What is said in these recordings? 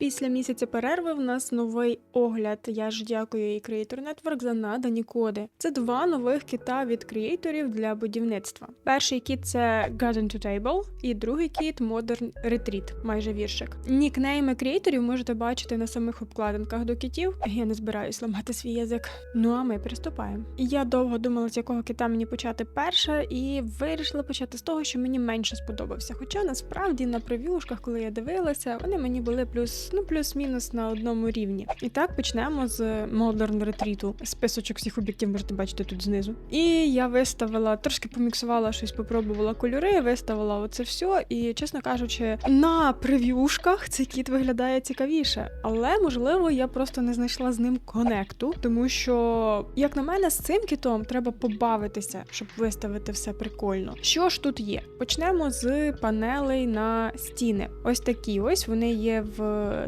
Після місяця перерви в нас новий огляд. Я ж дякую і Creator Network за надані коди. Це два нових кіта від креаторів для будівництва. Перший кіт це Garden to Table, і другий кіт Modern Retreat, майже віршик. Нікнейми креаторів можете бачити на самих обкладинках до кітів. Я не збираюсь ламати свій язик. Ну а ми приступаємо. Я довго думала, з якого кита мені почати перше, і вирішила почати з того, що мені менше сподобався. Хоча насправді на прев'юшках, коли я дивилася, вони мені були плюс ну плюс-мінус на одному рівні. І так почнемо з Modern Retreat. Списочок всіх об'єктів можете бачити тут знизу. І я виставила, трошки поміксувала щось, попробувала кольори, виставила оце все. І чесно кажучи, на прев'юшках цей кіт виглядає цікавіше. Але можливо я просто не знайшла з ним конекту, тому що, як на мене, з цим кітом треба побавитися, щоб виставити все прикольно. Що ж тут є? Почнемо з панелей на стіни. Ось такі ось вони є в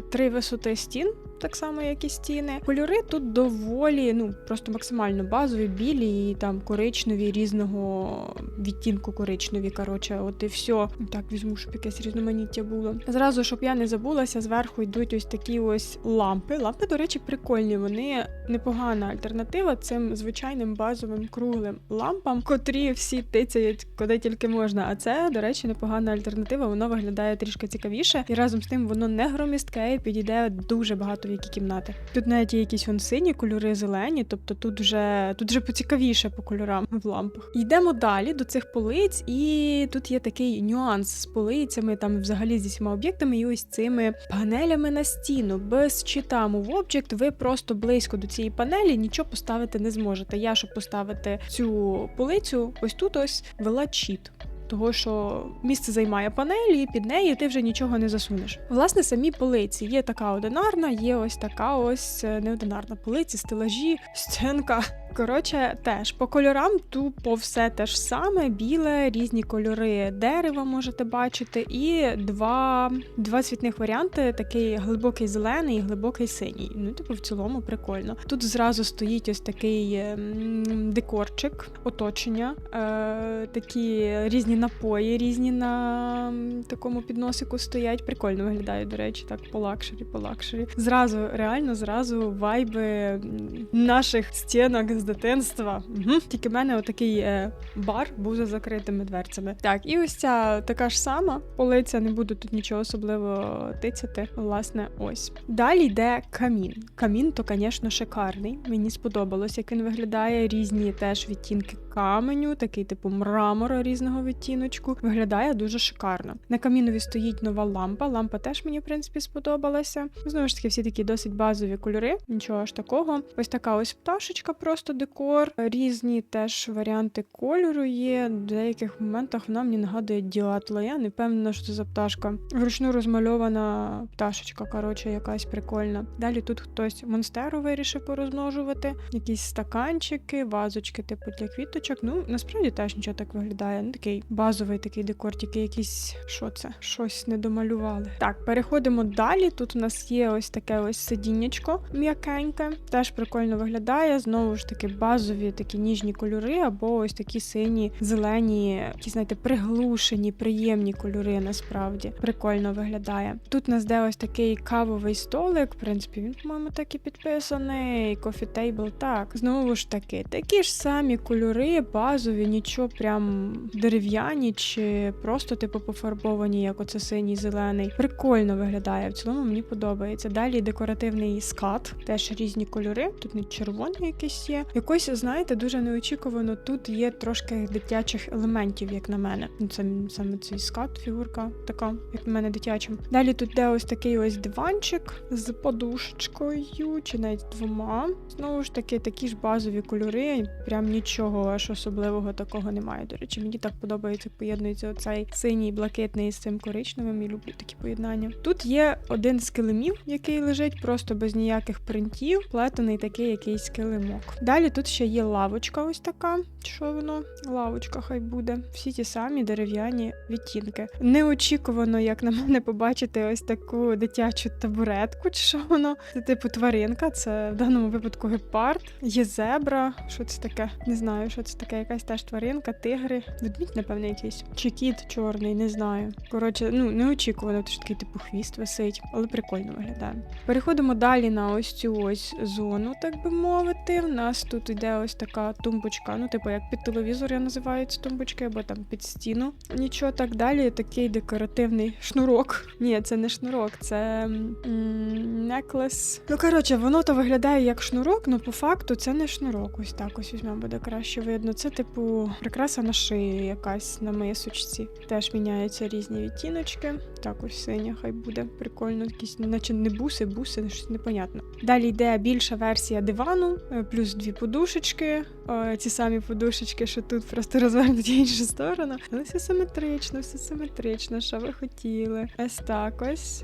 три висоти стін. Так само, як і стіни. Кольори тут доволі, ну просто максимально базові, білі і там коричневі різного відтінку коричневі. Коротше, от і все. Так, візьму, щоб якесь різноманіття було. Зразу, щоб я не забулася, зверху йдуть ось такі ось лампи. Лампи, до речі, прикольні. Вони непогана альтернатива цим звичайним базовим круглим лампам, котрі всі тицяють куди тільки можна. А це, до речі, непогана альтернатива. Воно виглядає трішки цікавіше, і разом з тим воно не громістке і підійде дуже багато які кімнати. Тут навіть є якісь вон сині кольори зелені, тобто тут вже тут вже поцікавіше по кольорам в лампах. Йдемо далі до цих полиць, і тут є такий нюанс з полицями, там взагалі зі всіма об'єктами, і ось цими панелями на стіну. Без чита в Object ви просто близько до цієї панелі нічого поставити не зможете. Я, щоб поставити цю полицю, ось тут ось вела чіт. Того, що місце займає панель, і під нею ти вже нічого не засунеш. Власне, самі полиці є така одинарна, є ось така ось е, неодинарна полиці, стелажі, стінка. Коротше, теж по кольорам тупо все те ж саме, біле, різні кольори дерева можете бачити, і два два цвітних варіанти: такий глибокий зелений і глибокий синій. Ну, типу, в цілому прикольно. Тут зразу стоїть ось такий ем, декорчик, оточення, е, такі різні напої, різні на такому підносику стоять. Прикольно виглядають, до речі, так по лакшері, по лакшері. Зразу, реально, зразу вайби наших стінок з дитинства. Угу. Тільки в мене отакий е, бар був за закритими дверцями. Так, і ось ця така ж сама полиця, не буду тут нічого особливо тицяти. Власне, ось. Далі йде камін. Камін, то, звісно, шикарний. Мені сподобалось, як він виглядає. Різні теж відтінки каменю, такий типу мрамора різного відтіночку. Виглядає дуже шикарно. На камінові стоїть нова лампа. Лампа теж мені, в принципі, сподобалася. Знову ж таки, всі такі досить базові кольори, нічого ж такого. Ось така ось пташечка, просто декор. Різні теж варіанти кольору є. В деяких моментах вона мені нагадує дятла. Я не впевнена, що це за пташка. Вручну розмальована пташечка, коротше, якась прикольна. Далі тут хтось монстеру вирішив порозмножувати, якісь стаканчики, вазочки, типу для квіточок. Ну, насправді теж нічого так виглядає. Ну, такий базовий такий декор, тільки якийсь що це? Щось не домалювали. Так, переходимо далі. Тут у нас є ось таке ось сидіннячко м'якеньке. Теж прикольно виглядає. Знову ж таки, базові такі ніжні кольори, або ось такі сині, зелені, які, знаєте, приглушені, приємні кольори насправді. Прикольно виглядає. Тут нас де ось такий кавовий столик. В принципі, він, по-моєму, так і підписаний. Кофі тейбл. Так, знову ж таки, такі ж самі кольори, базові, нічого прям дерев'яні чи просто типу пофарбовані, як оце синій зелений. Прикольно виглядає. В цілому мені подобається. Далі декоративний скат, теж різні кольори. Тут не червоний якийсь є. Якось, знаєте, дуже неочікувано. Тут є трошки дитячих елементів, як на мене. Ну, Це саме цей скат, фігурка така, як на мене, дитячим. Далі тут де ось такий ось диванчик з подушечкою, чи навіть двома. Знову ж таки, такі ж базові кольори. Прям нічого аж особливого такого немає. До речі, мені так подобається, поєднується оцей синій, блакитний з цим коричневим. І люблю такі поєднання. Тут є один з килимів, який лежить просто без ніяких принтів, плетений такий якийсь килимок. Далі тут ще є лавочка, ось така. Що воно? Лавочка, хай буде. Всі ті самі дерев'яні відтінки. Неочікувано, як на мене, побачити ось таку дитячу табуретку, чи що воно. Це типу тваринка, це в даному випадку гепард. Є зебра. Що це таке? Не знаю, що це така якась теж тваринка, тигри. Ведмідь, напевно, якийсь. Чи кіт чорний, не знаю. Коротше, ну неочікувано, що такий типу хвіст висить, але прикольно виглядає. Переходимо далі на ось цю ось зону, так би мовити. У нас тут йде ось така тумбочка, ну, типу, як під телевізор я називаю ці тумбочки, або там під стіну. Нічого так далі, такий декоративний шнурок. Ні, це не шнурок, це неклес. Ну, коротше, воно то виглядає як шнурок, але по факту це не шнурок. Ось так ось візьмемо, буде краще видно. Це, типу, прикраса на шиї якась на мисочці. Теж міняються різні відтіночки. Так, ось синя, хай буде прикольно, якісь, наче не буси, буси, щось непонятно. Далі йде більша версія дивану, е, плюс дві подушечки. О, ці самі подушечки, що тут просто розвернуті іншу сторону. Але все симетрично, все симетрично, що ви хотіли. Ось так ось.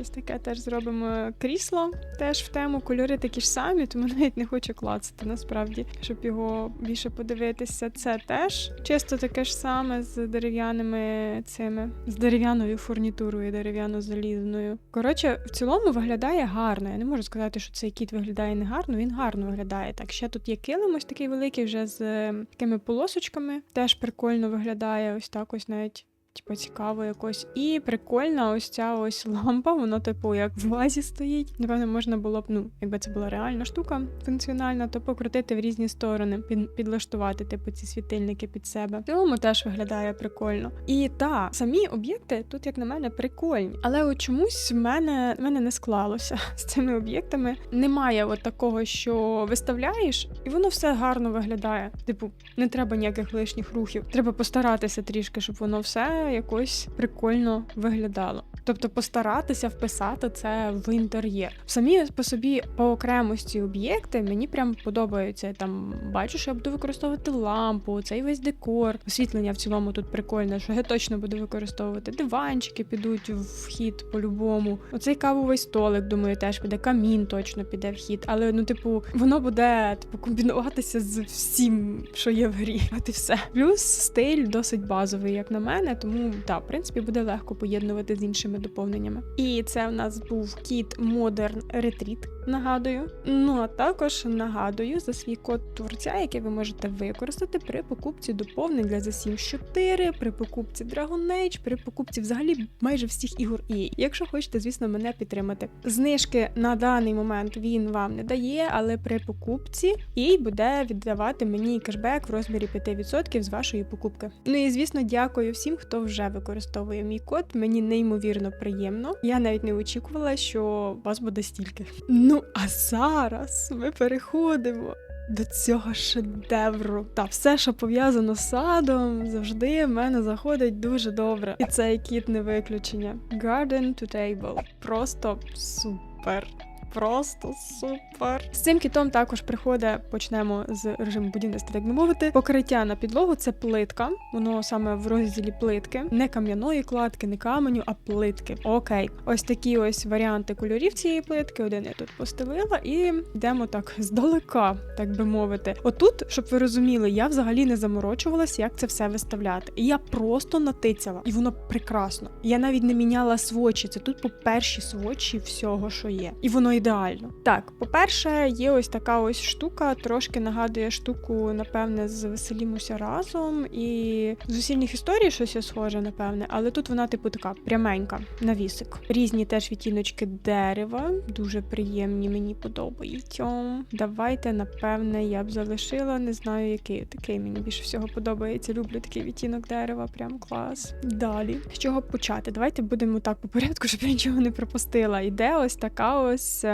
Ось таке теж зробимо крісло. Теж в тему кольори такі ж самі, тому навіть не хочу клацати насправді, щоб його більше подивитися. Це теж чисто таке ж саме з дерев'яними цими, з дерев'яною фурнітурою, дерев'яно-залізною. Коротше, в цілому виглядає гарно. Я не можу сказати, що цей кіт виглядає не гарно, він гарно виглядає. Так, ще тут є килим ось такий великий, вже з е, такими полосочками. Теж прикольно виглядає ось так ось навіть. Типу, цікаво якось. І прикольна ось ця ось лампа, вона, типу, як в вазі стоїть. Напевно, можна було б, ну, якби це була реальна штука функціональна, то покрутити в різні сторони, під, підлаштувати, типу, ці світильники під себе. В цілому теж виглядає прикольно. І та, самі об'єкти тут, як на мене, прикольні. Але от чомусь в мене, в мене не склалося з цими об'єктами. Немає от такого, що виставляєш, і воно все гарно виглядає. Типу, не треба ніяких лишніх рухів. Треба постаратися трішки, щоб воно все якось прикольно виглядало. Тобто постаратися вписати це в інтер'єр. Самі по собі по окремості об'єкти мені прям подобаються. Там бачу, що я буду використовувати лампу, цей весь декор. Освітлення в цілому тут прикольне, що я точно буду використовувати. Диванчики підуть в хід по-любому. Оцей кавовий столик, думаю, теж піде. Камін точно піде в хід. Але ну, типу, воно буде типу комбінуватися з всім, що є в грі. От і все. Плюс стиль досить базовий, як на мене, тому так, в принципі, буде легко поєднувати з іншими доповненнями. І це в нас був кіт Modern Retreat, нагадую. Ну а також нагадую за свій код творця, який ви можете використати при покупці доповнень для The Sims 4, при покупці Dragon Age, при покупці взагалі майже всіх ігор EA. Якщо хочете, звісно, мене підтримати. Знижки на даний момент він вам не дає, але при покупці EA буде віддавати мені кешбек в розмірі 5% з вашої покупки. Ну і звісно, дякую всім, хто вже використовує мій код. Мені неймовірно приємно. Я навіть не очікувала, що вас буде стільки. Ну а зараз ми переходимо. До цього шедевру. Та все, що пов'язано з садом, завжди в мене заходить дуже добре. І цей кіт не виключення. Garden to table. Просто супер. Просто супер. З цим кітом також приходить, почнемо з режиму будівництва, так би мовити. Покриття на підлогу це плитка. Воно саме в розділі плитки, не кам'яної кладки, не каменю, а плитки. Окей, ось такі ось варіанти кольорів цієї плитки. Один я тут постелила, і йдемо так здалека, так би мовити. Отут, щоб ви розуміли, я взагалі не заморочувалася, як це все виставляти. І я просто натицяла, і воно прекрасно. Я навіть не міняла свочі. Це тут по перші свочі всього, що є, і воно ідеально. Так, по-перше, є ось така ось штука, трошки нагадує штуку, напевне, з веселімося разом. І з усільних історій щось схоже, напевне, але тут вона, типу, така пряменька, навісик. Різні теж відтіночки дерева, дуже приємні, мені подобаються. Давайте, напевне, я б залишила, не знаю, який такий мені більше всього подобається. Люблю такий відтінок дерева, прям клас. Далі. З чого почати? Давайте будемо так по порядку, щоб я нічого не пропустила. Іде ось така ось.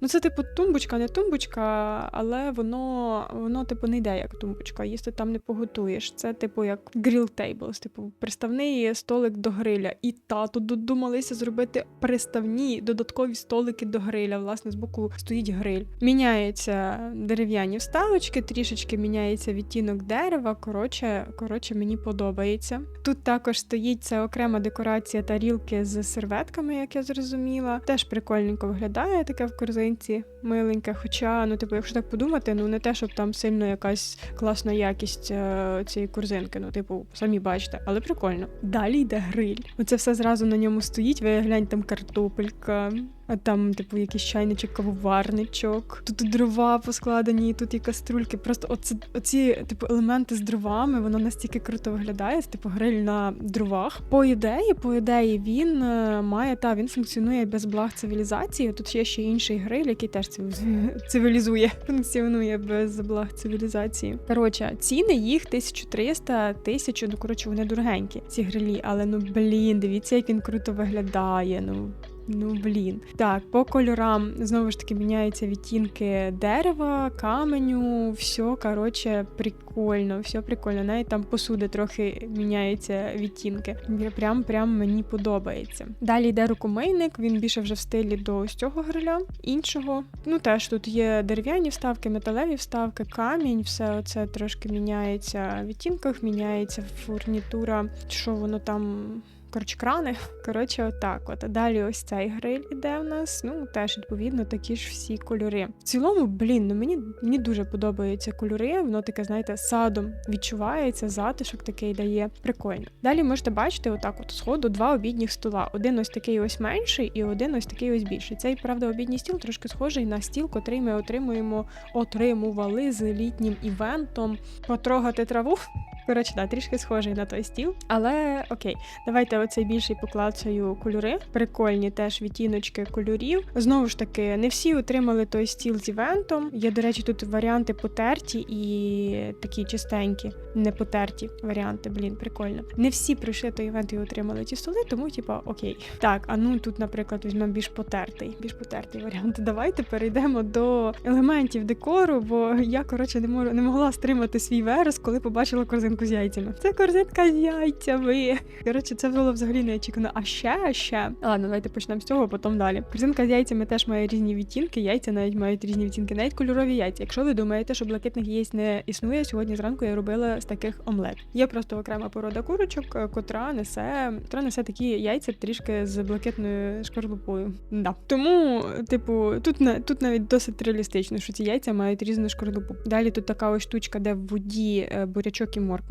Ну, це типу тумбочка, не тумбочка, але воно, воно типу, не йде як тумбочка. Їсти там не поготуєш. Це, типу, як grill tables, типу, приставний столик до гриля. І тато додумалися зробити приставні додаткові столики до гриля. Власне, збоку стоїть гриль. Міняються дерев'яні вставочки, трішечки міняється відтінок дерева. Коротше, коротше, мені подобається. Тут також стоїть це окрема декорація тарілки з серветками, як я зрозуміла. Теж прикольненько виглядає таке в корзинці, миленьке. Хоча, ну, типу, якщо так подумати, ну не те, щоб там сильно якась класна якість е, цієї корзинки. Ну, типу, самі бачите, але прикольно. Далі йде гриль. Оце все зразу на ньому стоїть. Ви глянь, там картопелька, А там, типу, якийсь чайничок, кавоварничок. Тут дрова поскладені, тут і каструльки. Просто оці, оці типу, елементи з дровами, воно настільки круто виглядає. Типу гриль на дровах. По ідеї, по ідеї, він е, має та він функціонує без благ цивілізації. Тут є ще інший гриль, який теж цивілізує, функціонує без благ цивілізації. Коротше, ціни їх 1300, 1000, ну коротше, вони дорогенькі, ці грилі, але ну блін, дивіться, як він круто виглядає. Ну. Ну блін. Так, по кольорам знову ж таки міняються відтінки дерева, каменю, все коротше прикольно, все прикольно. Навіть там посуди трохи міняються відтінки. Прям прям мені подобається. Далі йде рукомийник, він більше вже в стилі до ось цього гриля. Іншого. Ну теж тут є дерев'яні вставки, металеві вставки, камінь, все це трошки міняється в відтінках, міняється фурнітура, що воно там. Коротше, крани. Коротше, отак. От. А далі ось цей гриль іде в нас. Ну, теж, відповідно, такі ж всі кольори. В цілому, блін, ну мені, мені дуже подобаються кольори. Воно таке, знаєте, садом відчувається, затишок такий дає. Прикольно. Далі можете бачити, отак, от сходу, два обідніх стола. Один ось такий ось менший, і один ось такий ось більший. Цей, правда, обідній стіл трошки схожий на стіл, котрий ми отримуємо, отримували з літнім івентом потрогати траву. Коротше, да, трішки схожий на той стіл. Але окей, давайте оцей більший поклацаю кольори. Прикольні теж відтіночки кольорів. Знову ж таки, не всі отримали той стіл з івентом. Є, до речі, тут варіанти потерті і такі чистенькі, не потерті варіанти. Блін, прикольно. Не всі прийшли той івент і отримали ті столи, тому типа окей. Так, а ну тут, наприклад, візьмемо більш потертий, більш потертий варіант. Давайте перейдемо до елементів декору, бо я коротше не можу не могла стримати свій верес, коли побачила корзинку з яйцями. Це корзинка з яйцями. Коротше, це було взагалі неочікувано. А ще, а ще. Ладно, давайте почнемо з цього, а потім далі. Корзинка з яйцями теж має різні відтінки. Яйця навіть мають різні відтінки, навіть кольорові яйця. Якщо ви думаєте, що блакитних яєць не існує, сьогодні зранку я робила з таких омлет. Є просто окрема порода курочок, е, котра несе, котра несе такі яйця трішки з блакитною шкарлупою. Да. Тому, типу, тут тут навіть досить реалістично, що ці яйця мають різну шкарлупу. Далі тут така ось штучка, де в воді е, бурячок і морква.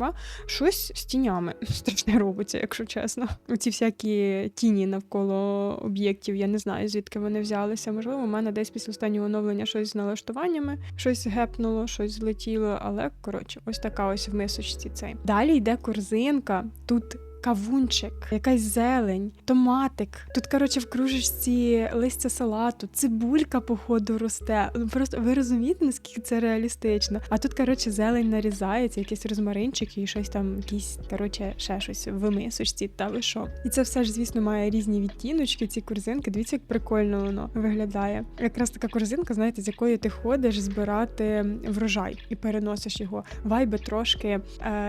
Щось з тінями страшне робиться, якщо чесно. Оці всякі тіні навколо об'єктів. Я не знаю, звідки вони взялися. Можливо, у мене десь після останнього оновлення щось з налаштуваннями, щось гепнуло, щось злетіло, але коротше, ось така ось в мисочці цей. Далі йде корзинка. Тут кавунчик, якась зелень, томатик. Тут, коротше, в кружечці листя салату, цибулька, походу, росте. Ну просто ви розумієте, наскільки це реалістично. А тут, коротше, зелень нарізається, якийсь розмаринчик і щось там, якісь, коротше, ще щось в мисочці, та ви що. І це все ж, звісно, має різні відтіночки, ці корзинки. Дивіться, як прикольно воно виглядає. Якраз така корзинка, знаєте, з якої ти ходиш збирати врожай і переносиш його. Вайби трошки е,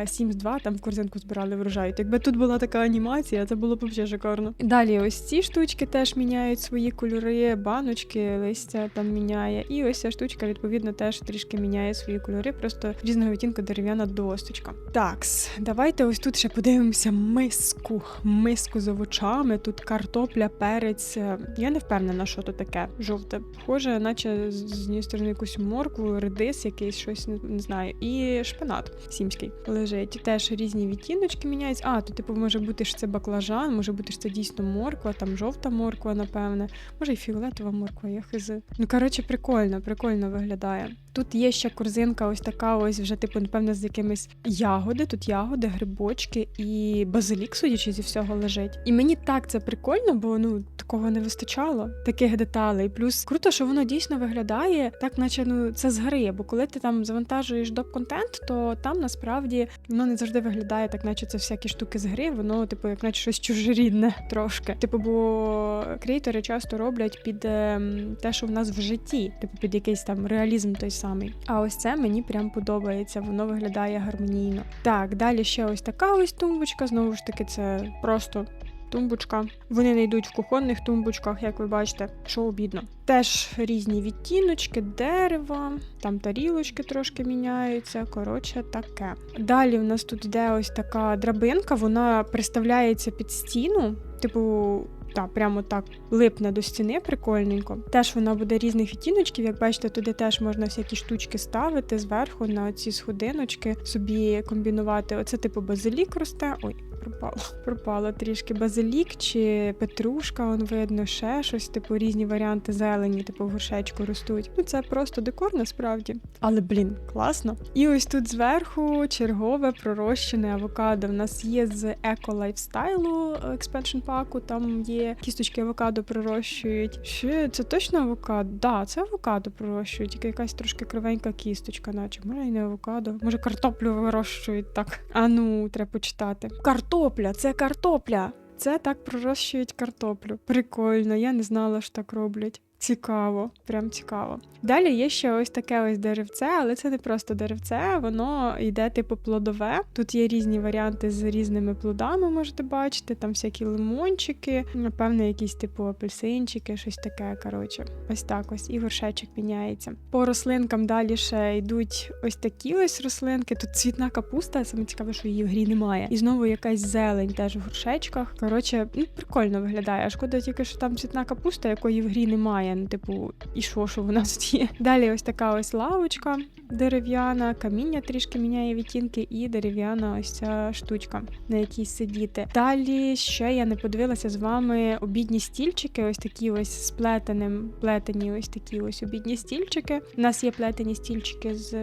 Sims 2 там в корзинку збирали врожай. Якби тут була така анімація, це було б взагалі шикарно. Далі ось ці штучки теж міняють свої кольори, баночки, листя там міняє. І ось ця штучка, відповідно, теж трішки міняє свої кольори, просто різного відтінку дерев'яна досточка. Такс, давайте ось тут ще подивимося миску. Миску з овочами. Тут картопля, перець. Я не впевнена, що то таке. Жовте. Схоже, наче з однієї сторони якусь моркву, редис, якийсь щось не, знаю. І шпинат сімський лежить. Теж різні відтіночки міняються. А, то типу може бути що це баклажан, може бути що це дійсно морква, там жовта морква, напевне. Може, і фіолетова морква, я хизи. Ну коротше, прикольно, прикольно виглядає. Тут є ще корзинка, ось така, ось вже, типу, напевно, з якимись ягоди. Тут ягоди, грибочки і базилік, судячи зі всього, лежить. І мені так це прикольно, бо ну такого не вистачало, таких деталей. Плюс круто, що воно дійсно виглядає так, наче ну це з гри. Бо коли ти там завантажуєш доп-контент, то там насправді воно не завжди виглядає так, наче це всякі штуки з гри. Воно, типу, як наче щось чужорідне трошки. Типу, бо креатори часто роблять під ем, те, що в нас в житті, типу під якийсь там реалізм той самий. А ось це мені прям подобається, воно виглядає гармонійно. Так, далі ще ось така ось тумбочка. Знову ж таки, це просто. Тумбочка. Вони не йдуть в кухонних тумбочках, як ви бачите, що обідно. Теж різні відтіночки, дерева, там тарілочки трошки міняються. Коротше, таке. Далі в нас тут йде ось така драбинка, вона приставляється під стіну, типу. Та, прямо так липне до стіни, прикольненько. Теж вона буде різних відтіночків. Як бачите, туди теж можна всякі штучки ставити зверху на ці сходиночки, собі комбінувати. Оце типу базилік росте. Ой, пропало. Пропало трішки базилік чи петрушка, он видно, ще щось, типу різні варіанти зелені, типу в горшечку ростуть. Ну це просто декор насправді. Але блін, класно. І ось тут зверху чергове пророщене авокадо. В нас є з еко лайфстайлу експеншн паку. Там є кісточки авокадо пророщують. Ще це точно авокадо? Да, це авокадо пророщують, тільки якась трошки кривенька кісточка, наче може і не авокадо. Може картоплю вирощують так. А ну, треба почитати. Картопля, це картопля. Це так пророщують картоплю. Прикольно, я не знала, що так роблять. Цікаво, прям цікаво. Далі є ще ось таке ось деревце, але це не просто деревце, воно йде типу плодове. Тут є різні варіанти з різними плодами, можете бачити. Там всякі лимончики, напевно, якісь типу апельсинчики, щось таке. Коротше, ось так ось і горшечок міняється. По рослинкам далі ще йдуть ось такі ось рослинки. Тут цвітна капуста, саме цікаве, що її в грі немає. І знову якась зелень теж в горшечках. Коротше, ну прикольно виглядає. Шкода тільки, що там цвітна капуста, якої в грі немає. Ну, типу, і що, що в нас є. Далі ось така ось лавочка дерев'яна, каміння трішки міняє відтінки, і дерев'яна ось ця штучка, на якій сидіти. Далі ще я не подивилася з вами обідні стільчики, ось такі ось з плетеним, плетені ось такі ось обідні стільчики. У нас є плетені стільчики з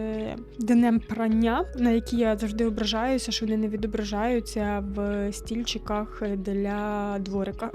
днем прання, на які я завжди ображаюся, що вони не відображаються в стільчиках для дворика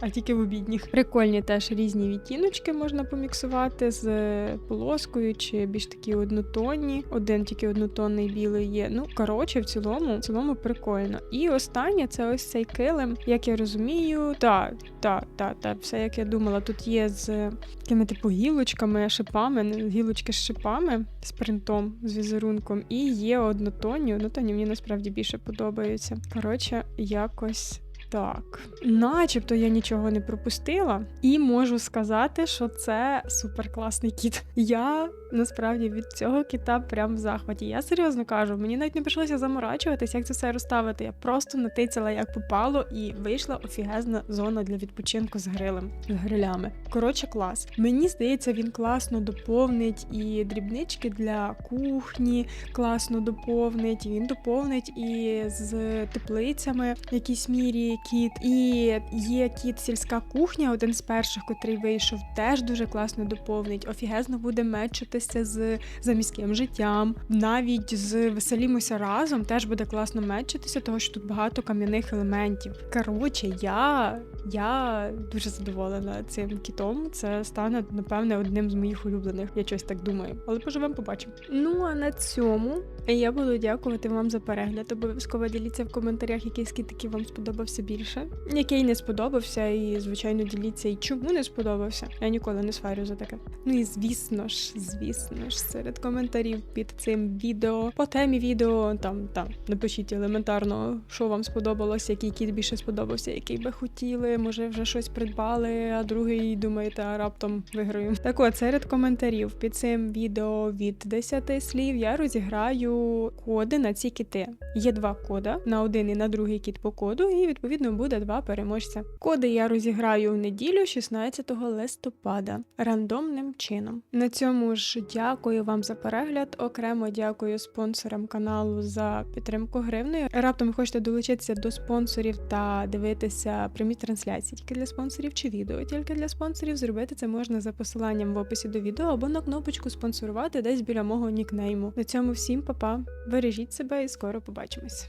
а тільки в обідніх. Прикольні теж різні відтіночки можна поміксувати з полоскою чи більш такі однотонні. Один тільки однотонний білий є. Ну коротше, в цілому, в цілому прикольно. І останнє це ось цей килим. Як я розумію, та, та, та, та, все як я думала. Тут є з такими типу гілочками, шипами, гілочки з шипами, з принтом, з візерунком. І є однотонні. Однотонні мені насправді більше подобаються. Коротше, якось. Так, начебто я нічого не пропустила, і можу сказати, що це суперкласний кіт. Я насправді від цього кіта прям в захваті. Я серйозно кажу, мені навіть не прийшлося заморачуватись, як це все розставити. Я просто натицяла як попало, і вийшла офігезна зона для відпочинку з грилем, з грилями. Коротше, клас. Мені здається, він класно доповнить і дрібнички для кухні, класно доповнить. Він доповнить і з теплицями в якійсь мірі кіт. І є кіт сільська кухня, один з перших, котрий вийшов, теж дуже класно доповнить. Офігезно буде мечитися з заміським життям, навіть з веселімося разом теж буде класно мечитися, тому що тут багато кам'яних елементів. Коротше, я я дуже задоволена цим кітом. Це стане, напевне, одним з моїх улюблених. Я щось так думаю. Але поживемо, побачимо. Ну а на цьому я буду дякувати вам за перегляд. Обов'язково діліться в коментарях, який з кітиків вам сподобався більше, який не сподобався, і звичайно діліться і чому не сподобався. Я ніколи не сварю за таке. Ну і звісно ж, звісно ж, серед коментарів під цим відео по темі відео там там напишіть елементарно, що вам сподобалось, який кіт більше сподобався, який би хотіли. Може, вже щось придбали, а другий думаєте, а раптом виграю. Так от серед коментарів під цим відео від 10 слів я розіграю коди на ці кіти. Є два кода на один і на другий кіт по коду, і відповідно буде два переможця. Коди я розіграю в неділю, 16 листопада, рандомним чином. На цьому ж дякую вам за перегляд. Окремо дякую спонсорам каналу за підтримку гривнею. Раптом хочете долучитися до спонсорів та дивитися прямі трансляції тільки для спонсорів чи відео тільки для спонсорів. Зробити це можна за посиланням в описі до відео або на кнопочку спонсорувати десь біля мого нікнейму. На цьому всім па-па. Бережіть себе і скоро побачимось.